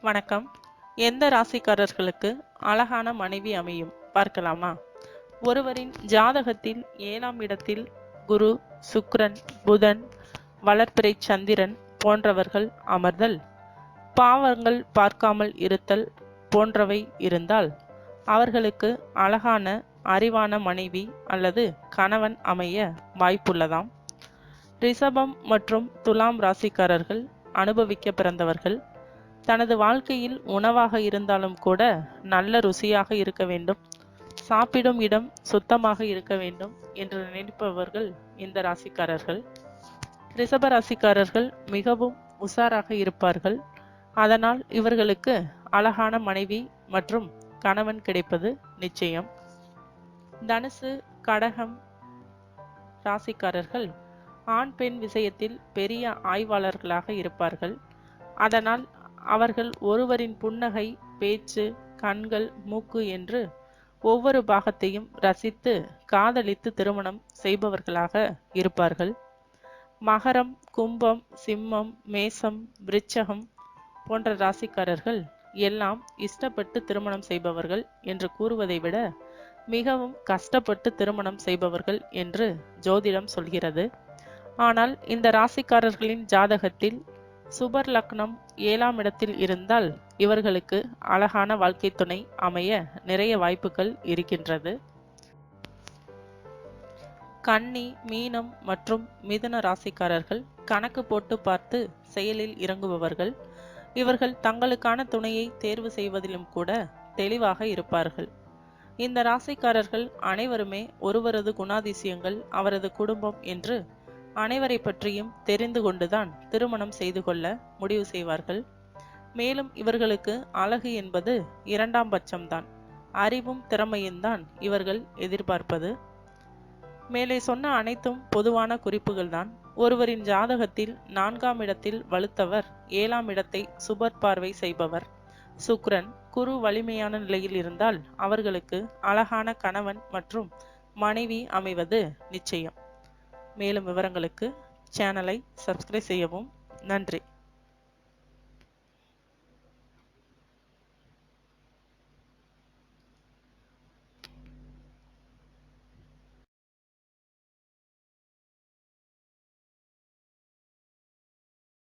வணக்கம். எந்த ராசிக்காரர்களுக்கு அழகான மனைவி அமையும்? பார்க்கலாமா? ஒருவரின் ஜாதகத்தில் ஏழாம் இடத்தில் குரு சுக்ரன் புதன் வளர்ப்பிறை சந்திரன் போன்றவர்கள் அமர்தல். பாவங்கள் பார்க்காமல் இருத்தல் போன்றவை இருந்தால் அவர்களுக்கு அழகான அறிவான மனைவி அல்லது கணவன் அமைய வாய்ப்புள்ளதாம். ரிஷபம் மற்றும் துலாம் ராசிக்காரர்கள் அனுபவிக்க பிறந்தவர்கள். தனது வாழ்க்கையில் உணவாக இருந்தாலும் கூட நல்ல ருசியாக இருக்க வேண்டும். சாப்பிடும் இடம் சுத்தமாக இருக்க வேண்டும் என்று நினைப்பவர்கள் இந்த ராசிக்காரர்கள். ரிஷப ராசிக்காரர்கள் மிகவும் உஷாராக இருப்பார்கள். அதனால் இவர்களுக்கு அழகான மனைவி மற்றும் கணவன் கிடைப்பது நிச்சயம். தனுசு கடகம் ராசிக்காரர்கள் ஆண் பெண் விஷயத்தில் பெரிய ஆய்வாளர்களாக இருப்பார்கள். அதனால் அவர்கள் ஒருவரின் புன்னகை பேச்சு கண்கள் மூக்கு என்று ஒவ்வொரு பாகத்தையும் ரசித்து காதலித்து திருமணம் செய்பவர்களாக இருப்பார்கள். மகரம் கும்பம் சிம்மம் மேசம் விருச்சகம் போன்ற ராசிக்காரர்கள் எல்லாம் இஷ்டப்பட்டு திருமணம் செய்பவர்கள் என்று கூறுவதை விட மிகவும் கஷ்டப்பட்டு திருமணம் செய்பவர்கள் என்று ஜோதிடம் சொல்கிறது. ஆனால் இந்த ராசிக்காரர்களின் ஜாதகத்தில் சுபர் லக்னம் ஏழாம் இடத்தில் இருந்தால் இவர்களுக்கு அழகான வாழ்க்கை துணை அமைய நிறைய வாய்ப்புகள் இருக்கின்றது. கன்னி மீனம் மற்றும் மிதுன ராசிக்காரர்கள் கணக்கு போட்டு பார்த்து செயலில் இறங்குபவர்கள். இவர்கள் தங்களுக்கான துணையை தேர்வு செய்வதிலும் கூட தெளிவாக இருப்பார்கள். இந்த ராசிக்காரர்கள் அனைவருமே ஒருவரது குணாதிசயங்கள் அவரது குடும்பம் என்று அனைவரை பற்றியும் தெரிந்து கொண்டுதான் திருமணம் செய்து கொள்ள முடிவு செய்வார்கள். மேலும் இவர்களுக்கு அழகு என்பது இரண்டாம் பட்சம்தான். அறிவும் திறமையும் தான் இவர்கள் எதிர்பார்ப்பது. மேலே சொன்ன அனைத்தும் பொதுவான குறிப்புகள்தான். ஒருவரின் ஜாதகத்தில் நான்காம் இடத்தில் வலுத்தவர் ஏழாம் இடத்தை சுபர் பார்வை செய்பவர். சுக்ரன் குரு வலிமையான நிலையில் இருந்தால் அவர்களுக்கு அழகான கணவன் மற்றும் மனைவி அமைவது நிச்சயம். மேலும் விவரங்களுக்கு சேனலை சப்ஸ்கிரைப் செய்யவும் நன்றி.